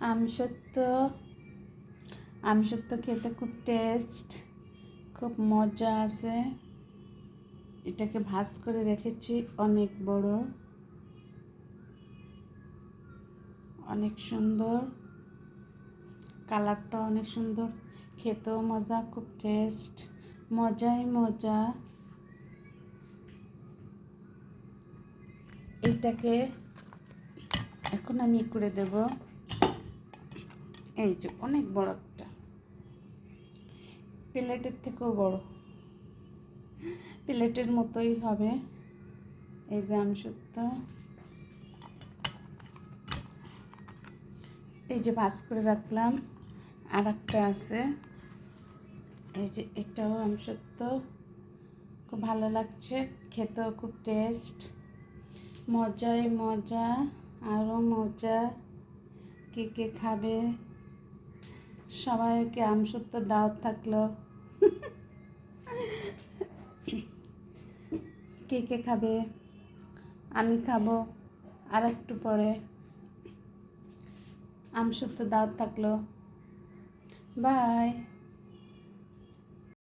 আমসত্ব আমসত্ব খেতে খুব টেস্ট খুব মজা আছে এটাকে ভাজ করে রেখেছি অনেক বড়। অনেক সুন্দর। কালারটা অনেক সুন্দর। খেতেও মজা, খুব টেস্ট মজাই মজা। এইটাকে এখন আমি করে দেব। এই যে অনেক বড় একটা। প্লেটের থেকেও বড়। প্লেটের মতোই হবে। এই যে আমসত্ব এই যে ভাজ করে রাখলাম। আর একটা আছে। এই যে এটাও আমসত্ব খুব ভালো লাগছে। খেতেও খুব টেস্ট মজাই মজা, আরও মজা। কে কে খাবে? সবাইকে আমসত্ব দাওয়াত থাকল। কে কে খাবে? আমি খাব আর একটু পরে। আমসত্ব দাওয়াত থাকল। বাই।